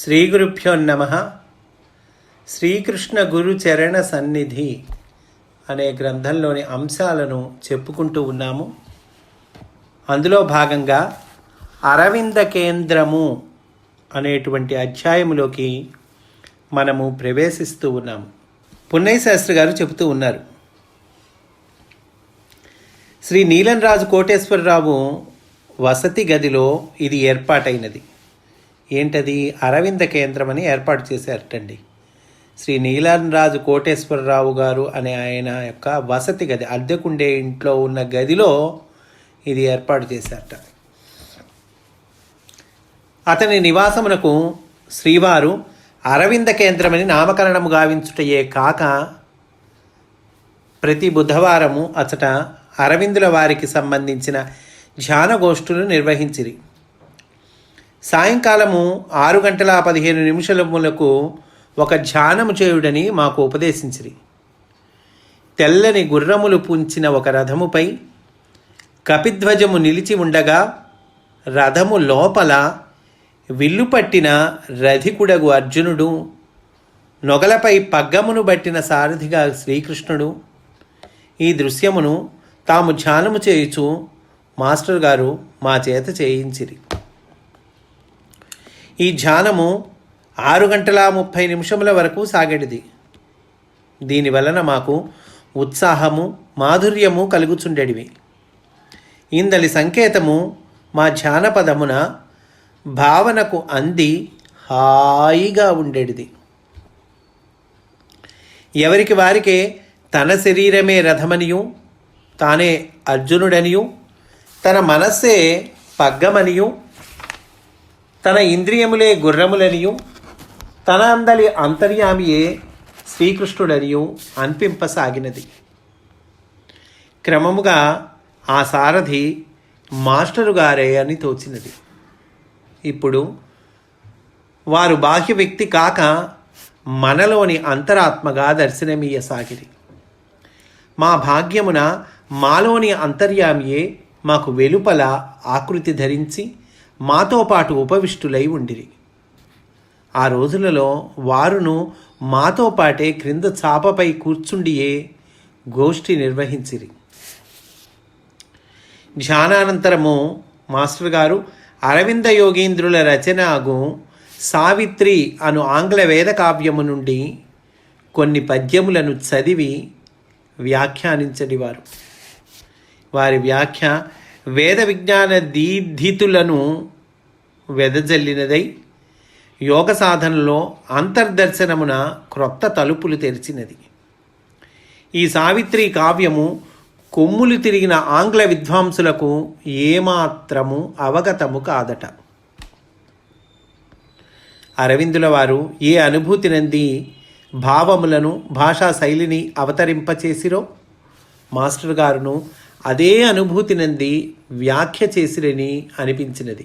శ్రీ గురుభ్యో నమ. శ్రీకృష్ణ గురు చరణ సన్నిధి అనే గ్రంథంలోని అంశాలను చెప్పుకుంటూ ఉన్నాము. అందులో భాగంగా అరవింద కేంద్రము అనేటువంటి అధ్యాయములోకి మనము ప్రవేశిస్తూ ఉన్నాము. పున్నయ్య శాస్త్రి గారు చెబుతూ ఉన్నారు. శ్రీ నీలంరాజు కోటేశ్వరరావు వసతి గదిలో ఇది ఏర్పాటైనది. ఏంటది? అరవింద కేంద్రం అని ఏర్పాటు చేశారటండి. శ్రీ నీలంరాజు కోటేశ్వరరావు గారు అనే ఆయన యొక్క వసతి గది అద్దెకుండే ఇంట్లో ఉన్న గదిలో ఇది ఏర్పాటు చేశారట. అతని నివాసమునకు శ్రీవారు అరవింద కేంద్రమని నామకరణము గావించుటయే కాక ప్రతి బుధవారము అతట అరవిందుల వారికి సంబంధించిన ధ్యానగోష్ఠులు నిర్వహించిరి. సాయంకాలము ఆరు గంటల పదిహేను నిమిషములకు ఒక ధ్యానము చేయుడని మాకు ఉపదేశించిరి. తెల్లని గుర్రములు పుంచిన ఒక రథముపై కపిధ్వజము నిలిచి ఉండగా రథము లోపల విల్లు పట్టిన రధికుడగు అర్జునుడు నొగలపై పగ్గమును బట్టిన సారథిగా శ్రీకృష్ణుడు ఈ దృశ్యమును తాము ధ్యానము చేయుచు మాస్టర్ గారు మా చేత చేయించిరి. ఈ ధ్యానము ఆరు గంటల ముప్పై నిమిషముల వరకు సాగడిది. దీని వలన మాకు ఉత్సాహము మాధుర్యము కలుగుచుండెడివి. ఇందలి సంకేతము మా ధ్యానపదమున భావనకు అంది హాయిగా ఉండేటిది ఎవరికి వారికే తన శరీరమే రథమనియు తానే అర్జునుడనియు తన మనస్సే పగ్గమనియు తన ఇంద్రియములే గుర్రములనియు తన అందలి అంతర్యామియే శ్రీకృష్ణుడనియు అనిపింపసాగినది. క్రమముగా ఆ సారథి మాస్టరు గారే అని తోచినది. ఇప్పుడు వారు బాహ్య వ్యక్తి కాక మనలోని అంతరాత్మగా దర్శనమీయసాగిరి. మా భాగ్యమున మాలోని అంతర్యామియే మాకు వెలుపల ఆకృతి ధరించి మాతో పాటు ఉపవిష్టులై ఉండిరి. ఆ రోజులలో వారును మాతో పాటే క్రింద చాపపై కూర్చుండియే గోష్ఠి నిర్వహించిరి. ధ్యానానంతరము మాస్టర్ గారు అరవింద యోగీంద్రుల రచనగు సావిత్రి అను ఆంగ్ల వేద కావ్యము నుండి కొన్ని పద్యములను చదివి వ్యాఖ్యానించడివారు. వారి వ్యాఖ్య వేద విజ్ఞాన దీధితులను వెదజల్లినదై యోగ సాధనలో అంతర్దర్శనమున క్రొత్త తలుపులు తెరిచినది. ఈ సావిత్రి కావ్యము కొమ్ములు తిరిగిన ఆంగ్ల విద్వాంసులకు ఏమాత్రము అవగతము కాదట. అరవిందుల వారు ఏ అనుభూతి నంది భావములను భాషా శైలిని అవతరింపచేసిరో? మాస్టర్ గారును అదే అనుభూతి నంది వ్యాఖ్య చేసిరని అనిపించినది.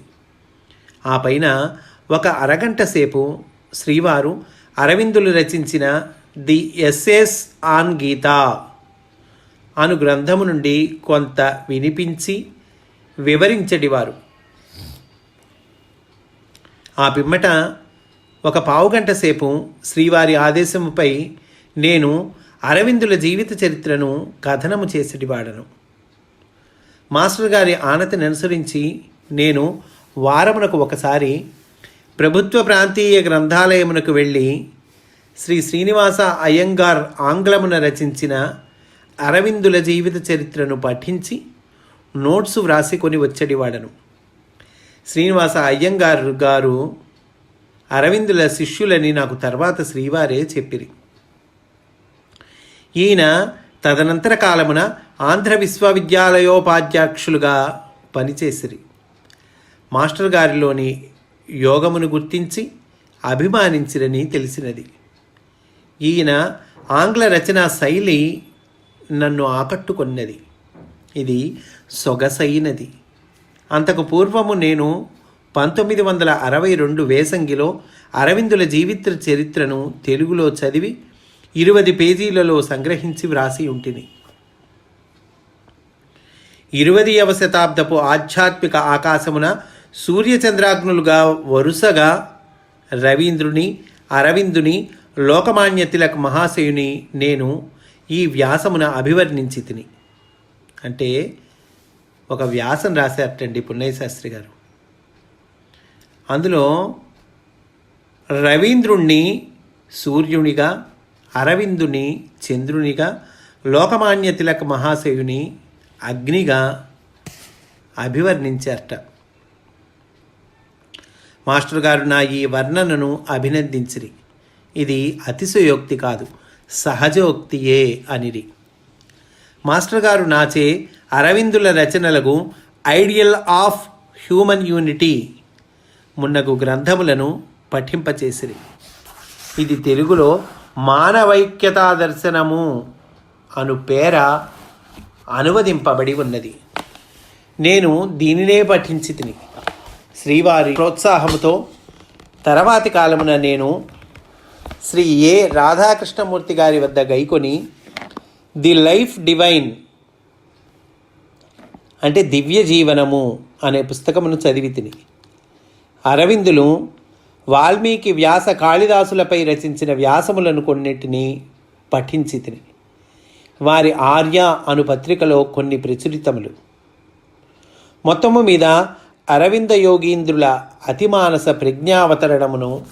ఆ పైన ఒక అరగంట సేపు శ్రీవారు అరవిందులు రచించిన ది ఎస్ఎస్ ఆన్ గీతా అను గ్రంథము నుండి కొంత వినిపించి వివరించడివారు ఆ పిమ్మట ఒక పావుగంట సేపు శ్రీవారి ఆదేశముపై నేను అరవిందుల జీవిత చరిత్రను కథనము చేసేటివాడను మాస్టర్ గారి ఆనతిని అనుసరించి నేను వారమునకు ఒకసారి ప్రభుత్వ ప్రాంతీయ గ్రంథాలయమునకు వెళ్ళి శ్రీ శ్రీనివాస అయ్యంగార్ ఆంగ్లమున రచించిన అరవిందుల జీవిత చరిత్రను పఠించి నోట్సు వ్రాసికొని వచ్చడివాడను శ్రీనివాస అయ్యంగార్ గారు అరవిందుల శిష్యులని నాకు తర్వాత శ్రీవారే చెప్పిరి. ఈయన తదనంతర కాలమున ఆంధ్ర విశ్వవిద్యాలయోపాధ్యక్షులుగా పనిచేసిరి. మాస్టర్ గారిలోని యోగమును గుర్తించి అభిమానించిరని తెలిసినది. ఈయన ఆంగ్ల రచనా శైలి నన్ను ఆకట్టుకొన్నది. ఇది సొగసైనది. అంతకు పూర్వము నేను పంతొమ్మిది వందల అరవై రెండు వేసంగిలో అరవిందుల జీవిత చరిత్రను తెలుగులో చదివి ఇరువది పేజీలలో సంగ్రహించి వ్రాసి ఉంటిని. ఇరవదవ శతాబ్దపు ఆధ్యాత్మిక ఆకాశమున సూర్యచంద్రాగ్నులుగా వరుసగా రవీంద్రుని అరవిందుని లోకమాన్య తిలక్ మహాశయుని నేను ఈ వ్యాసమున అభివర్ణించి తిని. అంటే ఒక వ్యాసం రాశారటండి పున్నయ్యశాస్త్రి గారు. అందులో రవీంద్రుణ్ణి సూర్యునిగా అరవిందుని చంద్రునిగా లోకమాన్య తిలక్ మహాశయుని అగ్నిగా అభివర్ణించారట. మాస్టర్ గారు నా ఈ వర్ణనను అభినందించిరి. ఇది అతిశయోక్తి కాదు సహజోక్తియే అనిరి. మాస్టర్ గారు నాచే అరవిందుల రచనలకు ఐడియల్ ఆఫ్ హ్యూమన్ యూనిటీ మున్నగు గ్రంథములను పఠింపచేసిరి. ఇది తెలుగులో మానవైక్యతా దర్శనము అను పేర అనువదింపబడి ఉన్నది. నేను దీనినే పఠించి తిని శ్రీవారి ప్రోత్సాహముతో తర్వాతి కాలమున నేను శ్రీ ఏ రాధాకృష్ణమూర్తి గారి వద్ద గైకొని ది లైఫ్ డివైన్ అంటే దివ్య జీవనము అనే పుస్తకమును చదివి తిని అరవిందులు వాల్మీకి వ్యాస కాళిదాసులపై రచించిన వ్యాసములను కొన్నిటిని పఠించి తిని వారి ఆర్య అను పత్రికలో కొన్ని ప్రచురితములు. మొత్తము మీద అరవింద యోగీంద్రుల అతిమానస ప్రజ్ఞావతరణమును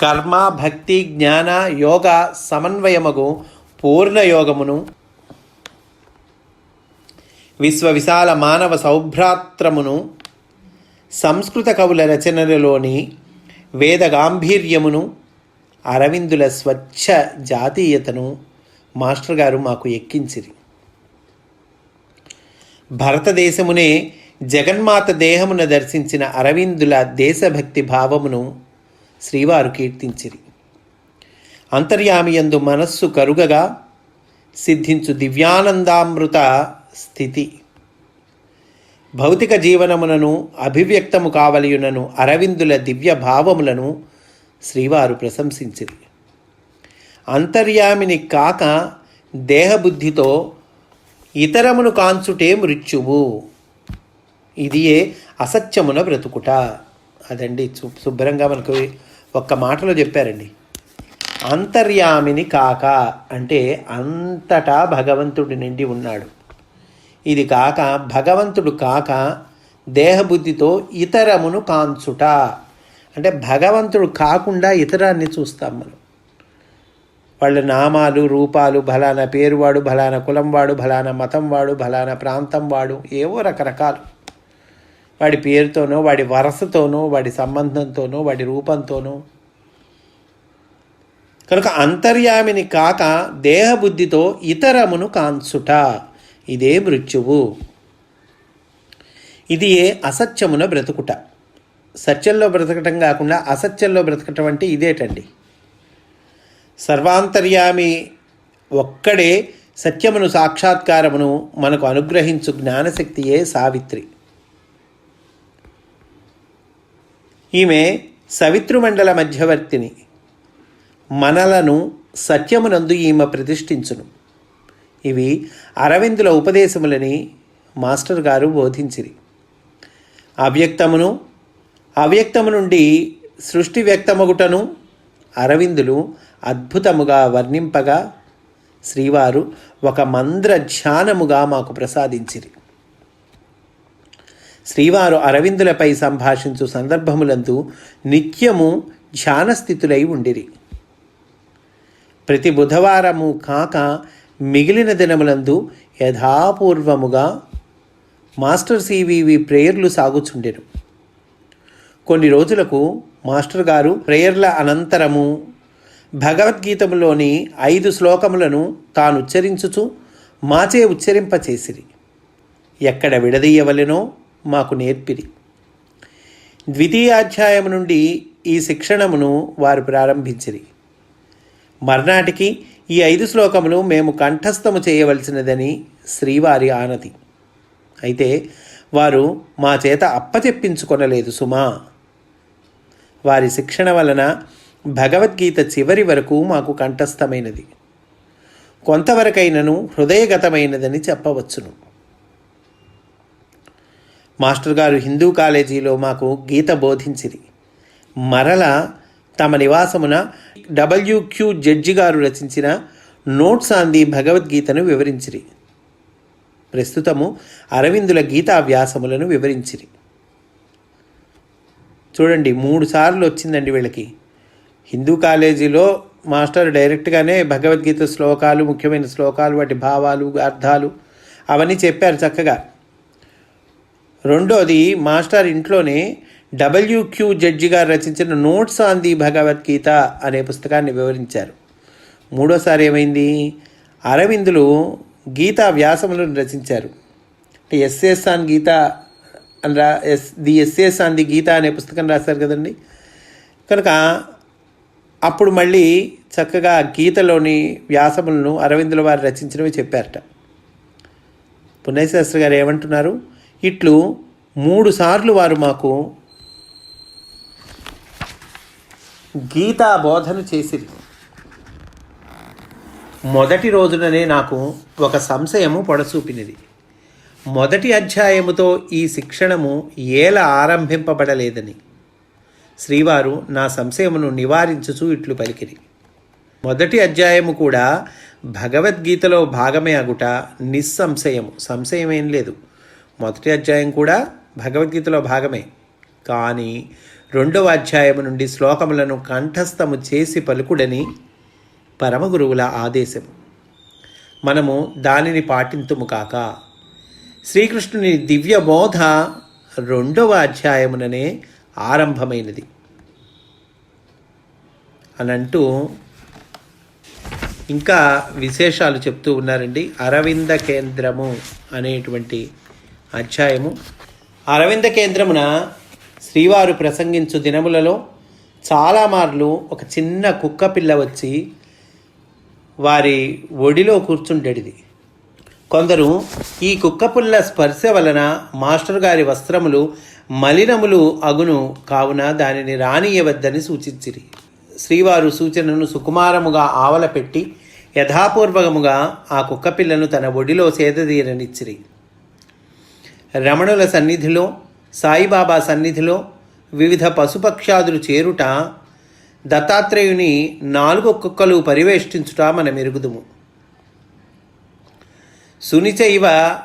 కర్మ భక్తి జ్ఞాన యోగ సమన్వయమగు పూర్ణయోగమును విశ్వ విశాల మానవ సౌభ్రాత్రమును సంస్కృత కవుల రచనలలోని వేద గాంభీర్యమును అరవిందుల స్వచ్ఛ జాతీయతను మాస్టర్ గారు మాకు ఎక్కించిరి. భారతదేశమునే జగన్మాత దేహమున దర్శించిన అరవిందుల దేశభక్తి భావమును శ్రీవారు కీర్తించిరి. అంతర్యామియందు మనస్సు కరుగగా సిద్ధించు దివ్యానందామృత స్థితి. భౌతిక జీవనమునను అభివ్యక్తము కావలియునను అరవిందుల దివ్య భావములను శ్రీవారు ప్రశంసించిరి. అంతర్యామిని కాక దేహబుద్ధితో ఇతరమును కాంచుటే మృత్యువు. ఇదియే అసత్యమున బ్రతుకుట. అదండి శుభ్రంగా మనకు ఒక్క మాటలో చెప్పారండి. అంతర్యామిని కాక అంటే అంతటా భగవంతుడి నిండి ఉన్నాడు. ఇది కాక భగవంతుడు కాక దేహబుద్ధితో ఇతరమును కాంచుట. అంటే భగవంతుడు కాకుండా ఇతరాన్ని చూస్తాం మనం. వాళ్ళ నామాలు రూపాలు బలానా పేరువాడు బలానా కులంవాడు కులం వాడు ఫలానా మతం వాడు బలానా ప్రాంతం వాడు ఏవో రకరకాలు. వాడి పేరుతోనో వాడి వరసతోనో వాడి సంబంధంతోనో వాడి రూపంతోనో. కనుక అంతర్యామిని కాక దేహబుద్ధితో ఇతరమును కాంచుట ఇదే మృత్యువు. ఇది ఏ అసత్యమున బ్రతుకుట. సత్యంలో బ్రతకటం కాకుండా అసత్యంలో బ్రతకటం అంటే ఇదేటండి. సర్వాంతర్యామి ఒక్కడే సత్యమును సాక్షాత్కారమును మనకు అనుగ్రహించు జ్ఞానశక్తియే సావిత్రి. ఈమె సవితృమండల మధ్యవర్తిని. మనలను సత్యమునందు ఈమె ప్రతిష్ఠించును. ఇవి అరవిందుల ఉపదేశములని మాస్టర్ గారు బోధించిరి. అవ్యక్తమును అవ్యక్తము నుండి సృష్టి వ్యక్తమగుటను అరవిందులు అద్భుతముగా వర్ణింపగా శ్రీవారు ఒక మంద్ర ధ్యానముగా మాకు ప్రసాదించిరి. శ్రీవారు అరవిందులపై సంభాషించు సందర్భములందు నిత్యము ధ్యానస్థితులై ఉండిరి. ప్రతి బుధవారము కాక మిగిలిన దినములందు యథాపూర్వముగా మాస్టర్ సివివి ప్రేయర్లు సాగుచుండెను. కొన్ని రోజులకు మాస్టర్ గారు ప్రేయర్ల అనంతరము భగవద్గీతములోని ఐదు శ్లోకములను తాను ఉచ్చరించుచు మాచే ఉచ్చరింపచేసిరి. ఎక్కడ విడదీయవలెనో మాకు నేర్పిరి. ద్వితీయాధ్యాయము నుండి ఈ శిక్షణమును వారు ప్రారంభించిరి. మర్నాటికి ఈ ఐదు శ్లోకములు మేము కంఠస్థము చేయవలసినదని శ్రీవారి ఆనతి అయితే వారు మా చేత అప్పచెప్పించుకొనలేదు సుమా. వారి శిక్షణ వలన భగవద్గీత చివరి వరకు మాకు కంఠస్థమైనది. కొంతవరకైనను హృదయగతమైనదని చెప్పవచ్చును. మాస్టర్ గారు హిందూ కాలేజీలో మాకు గీత బోధించిరి. మరల తమ నివాసమున డబ్ల్యూక్యూ జడ్జి గారు రచించిన నోట్స్ ఆన్ ది భగవద్గీతను వివరించిరి. ప్రస్తుతము అరవిందుల గీతా వ్యాసములను వివరించిరి. చూడండి మూడు సార్లు వచ్చిందండి వీళ్ళకి. హిందూ కాలేజీలో మాస్టర్ డైరెక్ట్గానే భగవద్గీత శ్లోకాలు ముఖ్యమైన శ్లోకాలు వాటి భావాలు అర్థాలు అవన్నీ చెప్పారు చక్కగా. రెండోది మాస్టర్ ఇంట్లోనే డబ్ల్యూక్యూ జడ్జి గారు రచించిన నోట్స్ ఆన్ ది భగవద్గీత అనే పుస్తకాన్ని వివరించారు. మూడోసారి ఏమైంది? అరవిందులు గీతా వ్యాసములను రచించారు. అంటే ఎస్ఎస్ ఆన్ గీత అని రా yes the essays on the Gita అనే పుస్తకం రాశారు కదండి. కనుక అప్పుడు మళ్ళీ చక్కగా గీతలోని వ్యాసములను అరవిందుల వారు రచించినవి చెప్పారట. పుణ్యశాస్త్రి గారు ఏమంటున్నారు? ఇట్లు మూడు సార్లు వారు మాకు గీతా బోధన చేసిరి. మొదటి రోజుననే నాకు ఒక సంశయము పొడసూపినది. మొదటి అధ్యాయముతో ఈ శిక్షణము ఏల ఆరంభింపబడలేదని. శ్రీవారు నా సంశయమును నివారించుచు ఇట్లు పలికిరి. మొదటి అధ్యాయము కూడా భగవద్గీతలో భాగమే అగుట నిస్సంశయము. సంశయమేం లేదు. మొదటి అధ్యాయం కూడా భగవద్గీతలో భాగమే. కానీ రెండవ అధ్యాయము నుండి శ్లోకములను కంఠస్థము చేసి పలుకుడని పరమగురువుల ఆదేశము. మనము దానిని పాటింతుము కాక శ్రీకృష్ణుని దివ్య బోధ రెండవ అధ్యాయముననే ఆరంభమైనది. అని అంటూ ఇంకా విశేషాలు చెప్తూ ఉన్నారండి. అరవింద కేంద్రము అనేటువంటి అధ్యాయము. అరవింద కేంద్రమున శ్రీవారు ప్రసంగించు దినములలో చాలా మార్లు ఒక చిన్న కుక్క పిల్ల వచ్చి వారి ఒడిలో కూర్చుండేది కొందరు ఈ కుక్కపుల్ల స్పర్శ వలన మాస్టర్ గారి వస్త్రములు మలినములు అగును కావున దానిని రానియవద్దని సూచించిరి. శ్రీవారు సూచనను సుకుమారముగా ఆవల పెట్టి యథాపూర్వకముగా ఆ కుక్కపిల్లను తన ఒడిలో సేదతీరనిచ్చిరి. రమణుల సన్నిధిలో సాయిబాబా సన్నిధిలో వివిధ పశుపక్షాదులు చేరుట దత్తాత్రేయుని నాలుగు కుక్కలు పరివేష్టించుట మన మెరుగుదుము సునిచైవ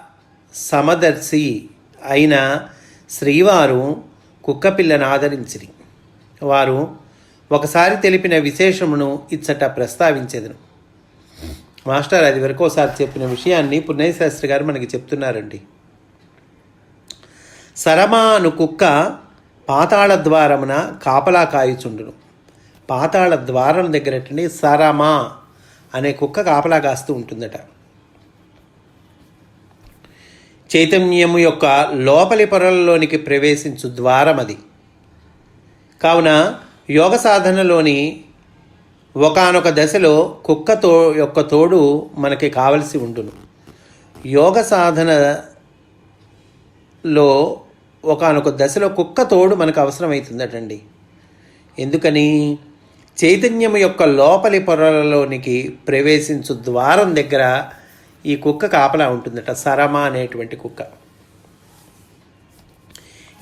సమదర్శి అయిన శ్రీవారు కుక్కపిల్లను ఆదరించిరి. వారు ఒకసారి తెలిపిన విశేషమును ఇచ్చట ప్రస్తావించేదను మాస్టర్ అది వరకు ఒకసారి చెప్పిన విషయాన్ని పుణ్యశాస్త్రి గారు మనకి చెప్తున్నారండి. సరమా అను కుక్క పాతాళ ద్వారమున కాపలా కాయుచుండును. పాతాళ ద్వారం దగ్గరటండి సరమా అనే కుక్క కాపలా కాస్తూ ఉంటుందట. చైతన్యము యొక్క లోపలి పొరలలోనికి ప్రవేశించు ద్వారం అది. కావున యోగ సాధనలోని ఒకానొక దశలో కుక్క తో యొక్క తోడు మనకి కావలసి ఉండును. యోగ సాధనలో ఒకానొక దశలో కుక్క తోడు మనకు అవసరమవుతుందటండి ఎందుకని? చైతన్యం యొక్క లోపలి పొరలలోనికి ప్రవేశించు ద్వారం దగ్గర ఈ కుక్క కాపలా ఉంటుందట సరమ అనేటువంటి కుక్క.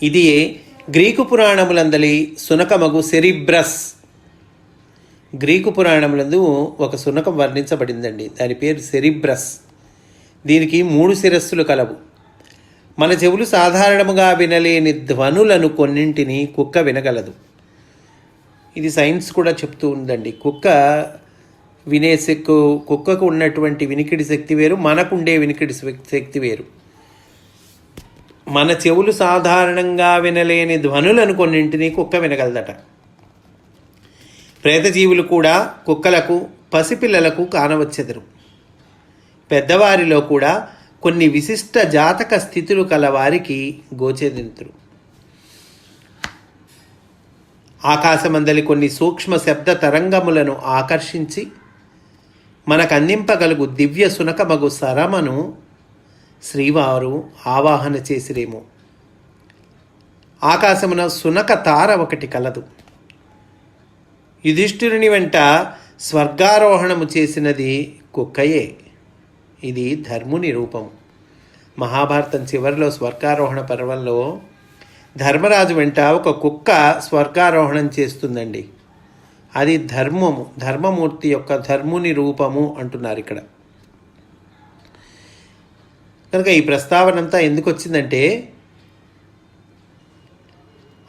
ఇది గ్రీకు పురాణములందలి సునకమగు సెరిబ్రస్. గ్రీకు పురాణములందు ఒక సునకం వర్ణించబడిందండి. దాని పేరు సెరిబ్రస్. దీనికి మూడు శిరస్సులు కలవు. మన చెవులు సాధారణముగా వినలేని ధ్వనులను కొన్నింటిని కుక్క వినగలదు. ఇది సైన్స్ కూడా చెప్తూ ఉందండి. కుక్క వినే శక్కు కుక్కకు ఉన్నటువంటి వినికిడి శక్తి వేరు మనకుండే వినికిడి శక్తి వేరు. మన చెవులు సాధారణంగా వినలేని ధ్వనులను కొన్నింటిని కుక్క వినగలదట. ప్రేతజీవులు కూడా కుక్కలకు పసిపిల్లలకు కానవచ్చెదరు. పెద్దవారిలో కూడా కొన్ని విశిష్ట జాతక స్థితులు కలవారికి గోచరింతురు ఆకాశమందలి కొన్ని సూక్ష్మ శబ్ద తరంగములను ఆకర్షించి మనకు అందింపగలుగు దివ్య సునకమగు సరమను శ్రీవారు ఆవాహన చేసిరేమో. ఆకాశమున సునక తార ఒకటి కలదు. యుధిష్ఠిరుని వెంట స్వర్గారోహణము చేసినది కుక్కయే. ఇది ధర్ముని రూపం మహాభారతం చివరిలో స్వర్గారోహణ పర్వంలో ధర్మరాజు వెంట ఒక కుక్క స్వర్గారోహణం చేస్తుందండి. అది ధర్మము ధర్మమూర్తి యొక్క ధర్ముని రూపము అంటున్నారు ఇక్కడ. కనుక ఈ ప్రస్తావన అంతా ఎందుకు వచ్చిందంటే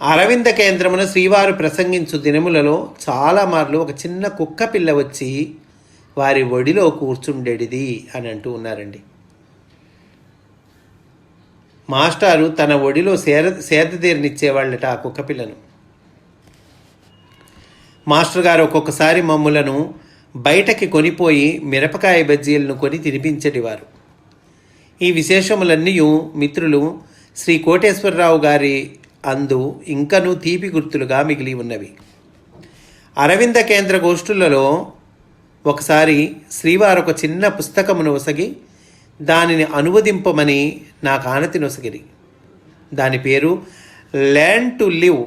అరవింద కేంద్రమున శ్రీవారు ప్రసంగించు దినములలో చాలా మార్లు ఒక చిన్న కుక్క పిల్ల వచ్చి వారి ఒడిలో కూర్చుండేటిది అని అంటూ ఉన్నారండి. మాస్టారు తన ఒడిలో సేద సేదతీరనిచ్చేవాళ్ళట ఆ కుక్క పిల్లను. మాస్టర్ గారు ఒక్కొక్కసారి మమ్ములను బయటకి కొనిపోయి మిరపకాయ బజ్జీలను కొని తినిపించేటివారు. ఈ విశేషములన్నీ మిత్రులు శ్రీ కోటేశ్వరరావు గారి అందు ఇంకనూ తీపి గుర్తులుగా మిగిలి ఉన్నవి. అరవింద కేంద్ర గోష్ఠులలో ఒకసారి శ్రీవారు ఒక చిన్న పుస్తకమును ఒసగి దానిని అనువదింపమని నాకు ఆనతి నొసగిరి దాని పేరు ల్యాండ్ టు లివ్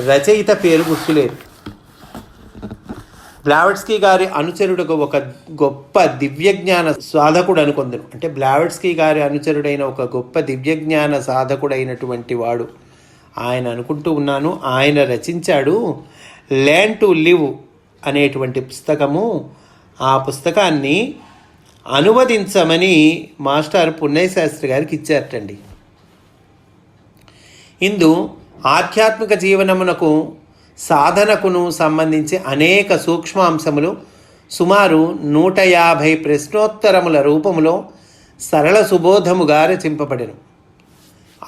రచయిత పేరు గుర్తులేదు. బ్లావెట్స్కీ గారి అనుచరుడుగా ఒక గొప్ప దివ్యజ్ఞాన సాధకుడు అనుకుందరు అంటే బ్లావెట్స్కీ గారి అనుచరుడైన ఒక గొప్ప దివ్యజ్ఞాన సాధకుడైనటువంటి వాడు. ఆయన అనుకుంటూ ఉన్నాను ఆయన రచించాడు ల్యాండ్ టు లివ్ అనేటువంటి పుస్తకము. ఆ పుస్తకాన్ని అనువదించమని మాస్టర్ పుణ్యశాస్త్రి శాస్త్రి గారికి ఇచ్చారటండి. ఇందు ఆధ్యాత్మిక జీవనమునకు సాధనకును సంబంధించి అనేక సూక్ష్మాంశములు సుమారు నూట యాభై ప్రశ్నోత్తరముల రూపములో సరళ సుబోధముగా రచింపబడెను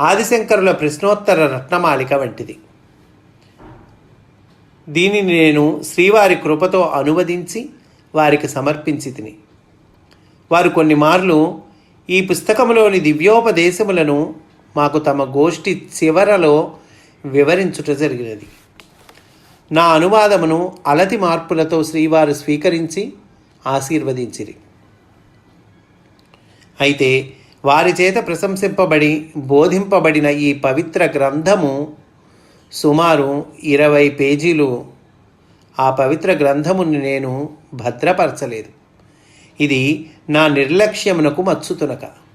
ఆదిశంకరుల ప్రశ్నోత్తర రత్నమాలిక వంటిది. దీనిని నేను శ్రీవారి కృపతో అనువదించి వారికి సమర్పించి తిని. వారు కొన్ని మార్లు ఈ పుస్తకములోని దివ్యోపదేశములను మాకు తమ గోష్ఠి చివరలో వివరించుట జరిగినది. నా అనువాదమును అలతి మార్పులతో శ్రీవారు స్వీకరించి ఆశీర్వదించిరి. అయితే వారి చేత ప్రశంసింపబడి బోధింపబడిన ఈ పవిత్ర గ్రంథము సుమారు ఇరవై పేజీలు. ఆ పవిత్ర గ్రంథముని నేను భద్రపరచలేదు. ఇది నా నిర్లక్ష్యమునకు మచ్చుతునక.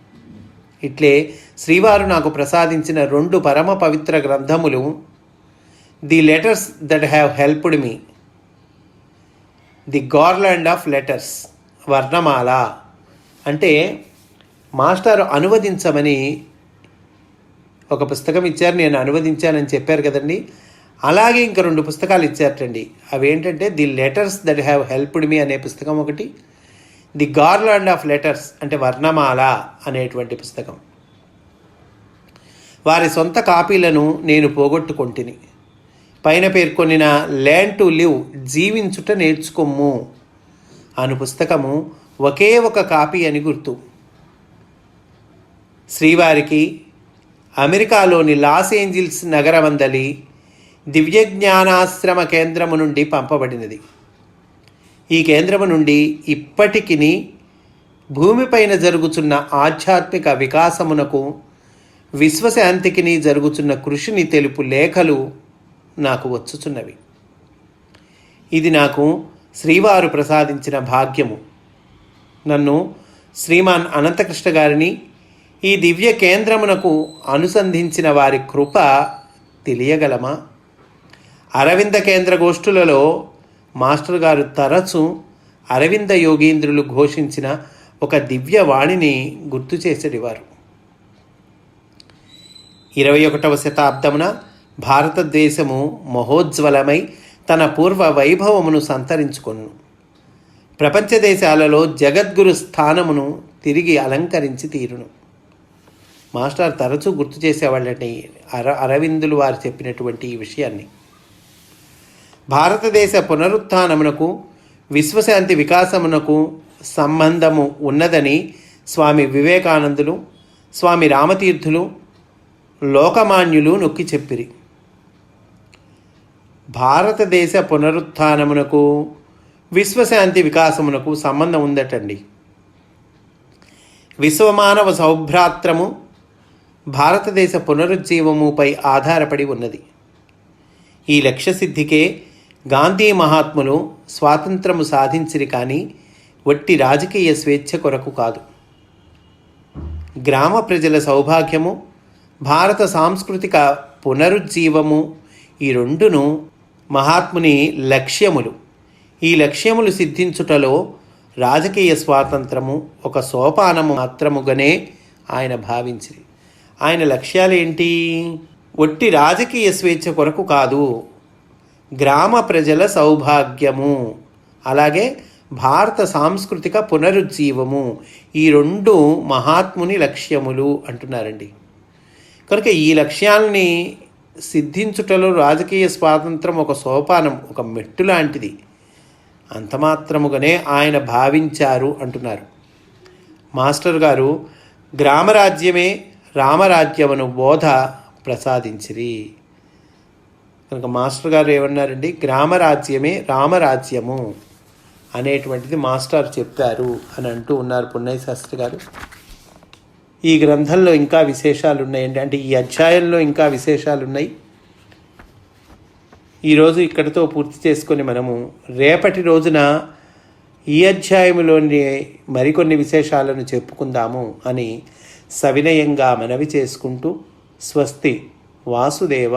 ఇట్లే శ్రీవారు నాకు ప్రసాదించిన రెండు పరమ పవిత్ర గ్రంథములు the letters that have helped me. The garland of letters వర్ణమాల. అంటే మాస్టారు అనువదించమని ఒక పుస్తకం ఇచ్చారు నేను అనువదించానని చెప్పారు కదండి. అలాగే ఇంక రెండు పుస్తకాలు ఇచ్చారటండి. అవి ఏంటంటే the letters that have helped me అనే పుస్తకం ఒకటి ది గార్లాండ్ ఆఫ్ లెటర్స్ అంటే వర్ణమాల అనేటువంటి పుస్తకం. వారి సొంత కాపీలను నేను పోగొట్టుకొంటిని. పైన పేర్కొనిన ల్యాండ్ టు లివ్ జీవించుట నేర్చుకొమ్ము అను పుస్తకము ఒకే ఒక కాపీ అని గుర్తు. శ్రీవారికి అమెరికాలోని లాస్ ఏంజిల్స్ నగరమందలి దివ్యజ్ఞానాశ్రమ కేంద్రము నుండి పంపబడినది. ఈ కేంద్రము నుండి ఇప్పటికిని భూమిపైన జరుగుతున్న ఆధ్యాత్మిక వికాసమునకు విశ్వశాంతికిని జరుగుతున్న కృషిని తెలుపు లేఖలు నాకు వచ్చుచున్నవి. ఇది నాకు శ్రీవారు ప్రసాదించిన భాగ్యము. నన్ను శ్రీమాన్ అనంతకృష్ణ గారిని ఈ దివ్య కేంద్రమునకు అనుసంధించిన వారి కృప తెలియగలమా? అరవింద కేంద్ర గోష్ఠులలో మాస్టర్ గారు తరచు అరవింద యోగీంద్రులు ఘోషించిన ఒక దివ్య వాణిని గుర్తు చేసేటివారు. ఇరవై ఒకటవ శతాబ్దమున భారతదేశము మహోజ్వలమై తన పూర్వ వైభవమును సంతరించుకొను. ప్రపంచ దేశాలలో జగద్గురు స్థానమును తిరిగి అలంకరించి తీరును. మాస్టర్ తరచూ గుర్తు చేసేవాళ్ళని అర అరవిందులు వారు చెప్పినటువంటి ఈ విషయాన్ని. భారతదేశ పునరుత్నమునకు విశ్వశాంతి వికాసమునకు సంబంధము ఉన్నదని స్వామి వివేకానందులు స్వామి రామతీర్థులు లోకమాన్యులు నొక్కి చెప్పిరి. భారతదేశ పునరుత్నమునకు విశ్వశాంతి వికాసమునకు సంబంధం ఉందటండి. విశ్వమానవ సౌభ్రాత్రము భారతదేశ పునరుజ్జీవముపై ఆధారపడి ఉన్నది. ఈ లక్ష్యసిద్ధికే గాంధీ మహాత్ములు స్వాతంత్రము సాధించిరి కానీ వట్టి రాజకీయ స్వేచ్ఛ కొరకు కాదు. గ్రామ ప్రజల సౌభాగ్యము భారత సాంస్కృతిక పునరుజ్జీవము ఈ రెండును మహాత్ముని లక్ష్యములు. ఈ లక్ష్యములు సిద్ధించుటలో రాజకీయ స్వాతంత్రము ఒక సోపానము మాత్రముగానే ఆయన భావించింది ఆయన లక్ష్యాలు ఏంటి? ఒట్టి రాజకీయ స్వేచ్ఛ కొరకు కాదు గ్రామ ప్రజల సౌభాగ్యము. అలాగే భారత సాంస్కృతిక పునరుజ్జీవము ఈ రెండు మహాత్ముని లక్ష్యములు అంటున్నారండి. కనుక ఈ లక్ష్యాలని సిద్ధించుటలో రాజకీయ స్వాతంత్రం ఒక సోపానం ఒక మెట్టు లాంటిది. అంత మాత్రముగానే ఆయన భావించారు అంటున్నారు. మాస్టర్ గారు గ్రామరాజ్యమే రామరాజ్యమను బోధ ప్రసాదించిరి. కనుక మాస్టర్ గారు ఏమన్నారండి? గ్రామరాజ్యమే రామరాజ్యము అనేటువంటిది మాస్టర్ చెప్పారు అని అంటూ ఉన్నారు పున్నయ్య శాస్త్రి గారు. ఈ గ్రంథంలో ఇంకా విశేషాలు ఉన్నాయండి అంటే ఈ అధ్యాయంలో ఇంకా విశేషాలు ఉన్నాయి ఈరోజు ఇక్కడితో పూర్తి చేసుకొని మనము రేపటి రోజున ఈ అధ్యాయంలోని మరికొన్ని విశేషాలను చెప్పుకుందాము అని సవినయంగా మనవి చేసుకుంటూ స్వస్తి వాసుదేవ.